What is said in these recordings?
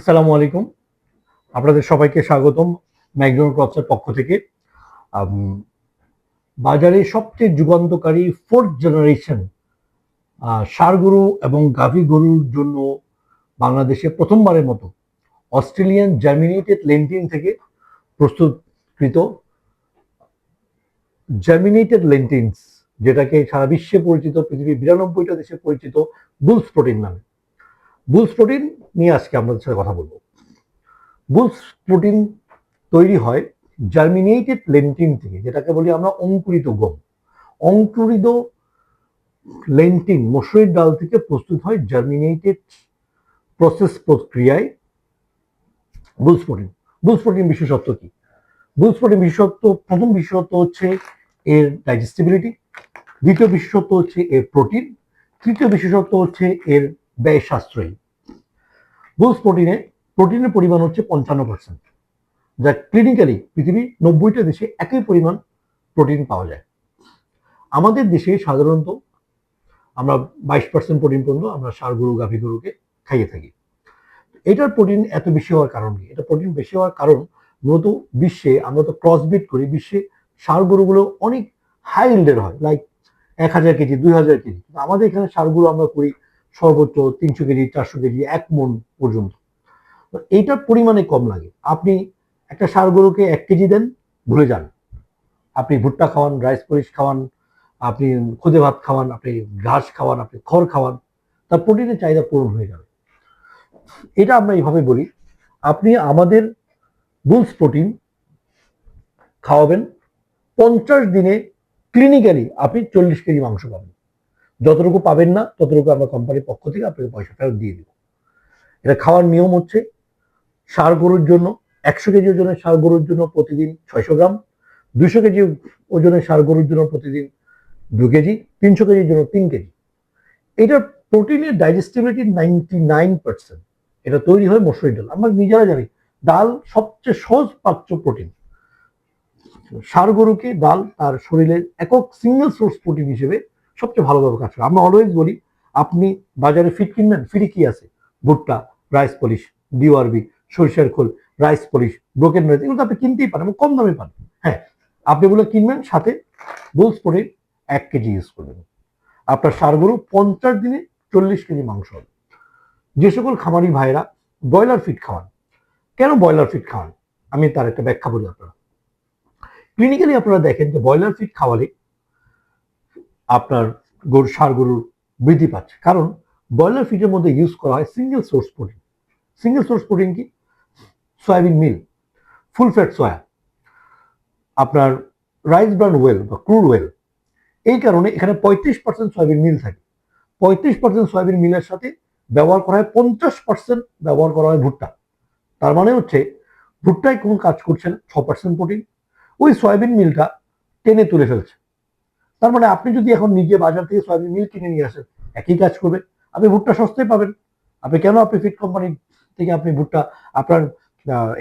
আসসালামু আলাইকুম। আপনাদের সবাইকে স্বাগতম ম্যাকডোনাল্ড ক্রপসের পক্ষ থেকে। বাজারে সবচেয়ে যুগান্তকারী ফোর্থ জেনারেশন গরু এবং গাভী গরুর জন্য বাংলাদেশে প্রথমবারের মতো অস্ট্রেলিয়ান জার্মিনেটেড লেন্টিন থেকে প্রস্তুতকৃত জার্মিনেটেড লেন্টিনস, যেটাকে সারা বিশ্বে পরিচিত, পৃথিবীর বিরানব্বইটা দেশে পরিচিত বুলস প্রোটিন নামে। বুলস প্রোটিন নিয়ে আজকে আপনাদের সাথে কথা বলব। বুলস প্রোটিন তৈরি হয় জার্মিনেটেড লেন্টিন থেকে, যেটাকে বলি আমরা অঙ্কুরিত গম। অঙ্কুরিত লেন্টিন মসুরির ডাল থেকে প্রস্তুত হয় জার্মিনেটেড প্রসেস প্রক্রিয়ায় বুলস প্রোটিন বুলস প্রোটিন বিশেষত্ব কি? বুলস প্রোটিন বিশেষত্ব, প্রথম বিশেষত্ব হচ্ছে এর ডাইজেস্টিবিলিটি দ্বিতীয় বিশেষত্ব হচ্ছে এর প্রোটিন তৃতীয় বিশেষত্ব হচ্ছে এর ব্যয় সাশ্রয়ী বুলস প্রোটিনে প্রোটিনের পরিমাণ হচ্ছে পঞ্চান্ন পার্সেন্ট যা ক্লিনিক্যালি পৃথিবীর নব্বইটা দেশে একই পরিমাণ প্রোটিন পাওয়া যায়। আমাদের দেশে সাধারণত আমরা বাইশ পার্সেন্ট প্রোটিন পর্যন্ত আমরা ষাঁড় গরু, গাভী গরুকে খাইয়ে থাকি। এটার প্রোটিন এত বেশি হওয়ার কারণ কি? এটা প্রোটিন বেশি হওয়ার কারণ মূলত বিশ্বে, আমরা তো ক্রসবিট করি, বিশ্বে ষাঁড় গরুগুলো অনেক হাই ইল্ডের হয়। লাইক এক হাজার কেজি, দুই হাজার কেজি। আমাদের এখানে ষাঁড়গুলো আমরা করি সর্বোচ্চ তিনশো কেজি, চারশো কেজি, এক মন পর্যন্ত। এইটার পরিমাণে কম লাগে। আপনি একটা সার গরুকে এক কেজি দেন, ভুলে যান। আপনি ভুট্টা খাওয়ান, রাইস পলিশ খাওয়ান, আপনি খুদে ভাত খাওয়ান, আপনি ঘাস খাওয়ান, আপনি খড় খাওয়ান, তার প্রোটিনের চাহিদা পূরণ হয়ে যাবে। এটা আমরা এইভাবে বলি, আপনি আমাদের বুলস প্রোটিন খাওয়াবেন, পঞ্চাশ দিনে ক্লিনিক্যালি আপনি চল্লিশ কেজি মাংস পাবেন। যতটুকু পাবেন না, ততটুকু আমরা কোম্পানির পক্ষ থেকে আপনাকে পয়সা ফেরত দিয়ে দিব। এটা খাওয়ার নিয়ম হচ্ছে ষাঁড় গরুর জন্য একশো কেজি ওজনের সার গরুর জন্য প্রতিদিন ছয়শো গ্রাম, দুশো কেজি ওজনের ষাঁড় গরুর জন্য প্রতিদিন দু কেজি, তিনশো কেজির জন্য তিন কেজি। এটার প্রোটিনের ডাইজেস্টিবিলিটি নাইনটি নাইন পার্সেন্ট এটা তৈরি হয় মসুরি ডাল। আমরা নিজেরা জানি, ডাল সবচেয়ে সহজ পাচ্য প্রোটিন ষাঁড় গরুকে ডাল তার শরীরের একক সিঙ্গেল সোর্স প্রোটিন হিসেবে সবচেয়ে ভালোভাবে কাজ করে। আমরা অলওয়েজ বলি, আপনি বাজারে ফিট কিনবেন ফিরে কি আছে? ভুট্টা রাইস পলিশ ডিওআরবি সরিষার খোল রাইস পলিশ ব্রোকেন রাইস এগুলো আপনি কিনতেই পারেন এবং কম দামে পান হ্যাঁ আপনি এগুলো কিনবেন, সাথে বুলস প্রোটিন এক কেজি ইউজ করবেন আপনার সার গরু পঞ্চাশ দিনে চল্লিশ কেজি মাংস হবে। যে সকল খামারি ভাইরা ব্রয়লার ফিট খাওয়ান, কেন ব্রয়লার ফিট খাওয়ান? আমি তার একটা ব্যাখ্যা বলি আপনারা। ক্লিনিক্যালি আপনারা দেখেন যে ব্রয়লার ফিট খাওয়ালে আপনার গরু, সার গরুর বৃদ্ধি পাচ্ছে। কারণ ব্রয়লার ফিটের মধ্যে ইউজ করা হয় single source protein single source protein কি? Soybean meal full fat soya আপনার রাইস ব্রান ওয়েল বা ক্রুড ওয়েল এই কারণে এখানে পঁয়ত্রিশ পার্সেন্ট সয়াবিন মিল থাকে। পঁয়ত্রিশ পার্সেন্ট সয়াবিন মিলের সাথে ব্যবহার করা হয়, পঞ্চাশ পার্সেন্ট ব্যবহার করা হয় ভুট্টা। তার মানে হচ্ছে ভুট্টায় কোন কাজ করছে না, ছ পার্সেন্ট প্রোটিন ওই সয়াবিন মিলটা টেনে তুলে ফেলছে। তার মানে আপনি যদি এখন নিজে বাজার থেকে সয়াবিন মিল কিনে নিয়ে আসেন, একই কাজ করবে। আপনি ভুট্টা সস্তায় পাবেন। আপনি কেন আপনি ফিট কোম্পানি থেকে আপনি ভুট্টা আপনার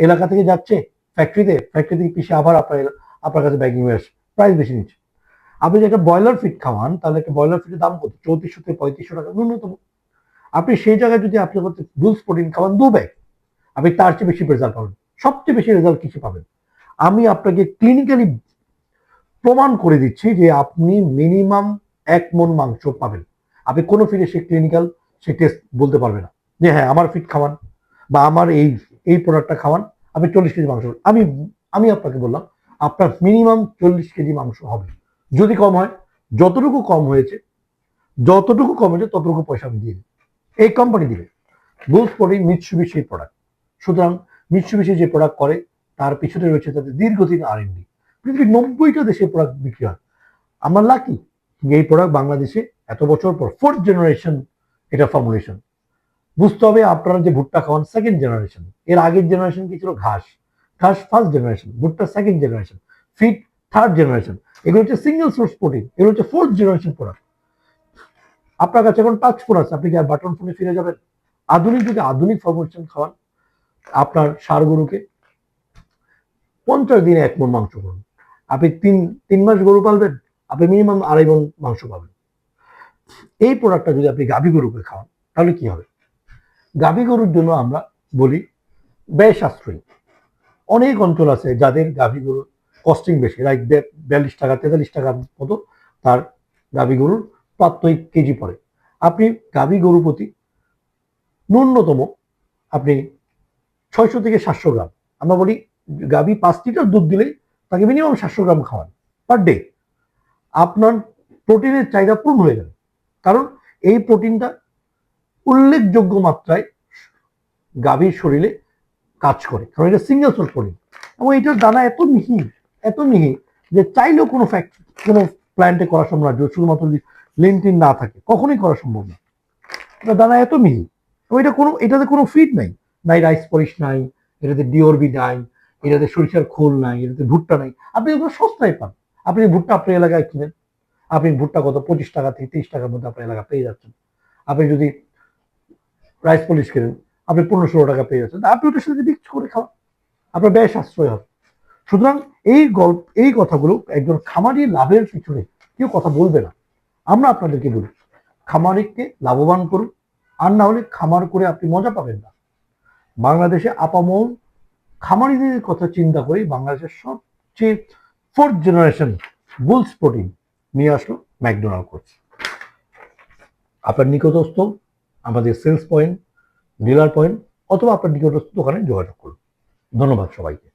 এলাকা থেকে যাচ্ছে? ফ্যাক্টরিতে ফ্যাক্টরি থেকে পিছিয়ে আবার আপনার আপনার কাছে ব্যাগিং আসছে প্রাইস বেশি নিচ্ছে। আপনি যে একটা ব্রয়লার ফিট খাওয়ান, তাহলে একটা ব্রয়লার ফিটের দাম কত? চৌত্রিশশো থেকে পঁয়ত্রিশশো টাকা ন্যূনতম। আপনি সেই জায়গায় যদি আপনি হচ্ছে বুলস প্রোটিন খাওয়ান দু ব্যাগ আপনি তার চেয়ে বেশি রেজাল্ট পাবেন। সবচেয়ে বেশি রেজাল্ট কিছু পাবেন। আমি আপনাকে ক্লিনিক্যালি প্রমাণ করে দিচ্ছি যে আপনি মিনিমাম এক মন মাংস পাবেন। আপনি কোনো ফিরে সে ক্লিনিক্যাল সে টেস্ট বলতে পারবে না। যে হ্যাঁ আমার ফিট খাওয়ান বা আমার এই এই প্রোডাক্টটা খাওয়ান, আপনি চল্লিশ কেজি মাংস আমি আমি আপনাকে বললাম, আপনার মিনিমাম চল্লিশ কেজি মাংস হবে। যদি কম হয়, যতটুকু কম হয়েছে, যতটুকু কম হয়েছে, ততটুকু পয়সা আমি দিয়ে এই কোম্পানি দিবে। বুলস প্রোটিন মিৎসুবিশির প্রোডাক্ট সুতরাং মিৎসুবিশি যে প্রোডাক্ট করে, তার পিছনে রয়েছে তাদের দীর্ঘদিন আর এনডি পৃথিবীর নব্বইটা দেশে প্রোডাক্ট বিক্রি হয়। আমার লাকি এই প্রোডাক্ট বাংলাদেশে এত বছর পর ফোর্থ জেনারেশন এটা ফর্মুলেশন বুঝতে হবে আপনারা যে ভুট্টা খাওয়ান সেকেন্ড জেনারেশন এর আগের জেনারেশন কি ছিল? ঘাস। ঘাস ফার্স্ট জেনারেশন ভুট্টা second generation feed third generation এগুলো হচ্ছে সিঙ্গেল সোর্স প্রোটিন এগুলো হচ্ছে ফোর্থ জেনারেশন প্রোডাক্ট আপনার কাছে এখন টাচ ফোন আছে, আপনি কি আর বাটন ফোনে ফিরে যাবেন? আধুনিক যদি আধুনিক ফর্মুলেশন খাওয়ান। আপনার সার গরুকে পঞ্চাশ দিনে এক মন মাংস করুন। আপনি তিন তিন মাস গরু পালবেন, আপনি মিনিমাম আড়াই মন মাংস পাবেন। এই প্রোডাক্টটা যদি আপনি গাভী গরুকে খাওয়ান, তাহলে কি হবে? গাভী গরুর জন্য আমরা বলি ব্যয় সাশ্রয়ী অনেক অঞ্চল আছে যাদের গাভী গরুর কস্টিং বেশি লাইক বিয়াল্লিশ টাকা, তেতাল্লিশ টাকার মতো তার গাভী গরুর প্রাত্যহিক কেজি পড়ে। আপনি গাভী গরু প্রতি ন্যূনতম আপনি ছয়শো থেকে সাতশো গ্রাম। আমরা বলি গাভী পাঁচ লিটার দুধ দিলেই তাকে মিনিমাম সাতশো গ্রাম খাওয়ান পার ডে আপনার প্রোটিনের চাহিদা পূর্ণ হয়ে যাবে। কারণ এই প্রোটিনটা উল্লেখযোগ্য মাত্রায় গাভীর শরীরে কাজ করে। কারণ এটা সিঙ্গেল সোর্স প্রোটিন এবং এটার দানা এত মিহি এত মিহি যে চাইলেও কোনো ফ্যাক্ট কোনো প্ল্যান্টে করা সম্ভব না শুধুমাত্র লেন্টিন না থাকে। কখনোই করা সম্ভব না। এটা দানা এত মিহি। এবং এটা কোনো, এটাতে কোনো ফিড নাই। নাই রাইস পলিশ নাই, এটাতে ডিওরবি নাই এটাতে সরিষার খোল নাই, এটাতে ভুট্টা নাই। আপনি ওগুলো সস্তায় পান। আপনি ভুট্টা আপনার এলাকায় কিনেন। আপনি ভুট্টা কত? পঁচিশ টাকা থেকে তিরিশ টাকার মধ্যে আপনার এলাকা পেয়ে যাচ্ছেন। আপনি যদি রাইস পলিশ কেনেন, আপনি পনেরো ষোলো টাকা পেয়ে যাচ্ছেন। আপনি ওটার সাথে মিক্স করে খাওয়ান আপনার ব্যয় সাশ্রয় হবে। সুতরাং এই গল্প, এই কথাগুলো একজন খামারি লাভের পিছনে কেউ কথা বলবে না। আমরা আপনাদেরকে বলি, খামারিকে লাভবান করুন। আর না হলে খামার করে আপনি মজা পাবেন না। বাংলাদেশে আপামল খামারিদের কথা চিন্তা করেই বাংলাদেশের সবচেয়ে ফোর্থ জেনারেশন বুলস প্রোটিন নিয়ে আসলো ম্যাকডোনাল্ড কোচ। আপনার নিকটস্থ, আমাদের সেলস পয়েন্ট ডিলার পয়েন্ট অথবা আপনার নিকটস্থ দোকানে যোগাযোগ করুন। ধন্যবাদ সবাইকে।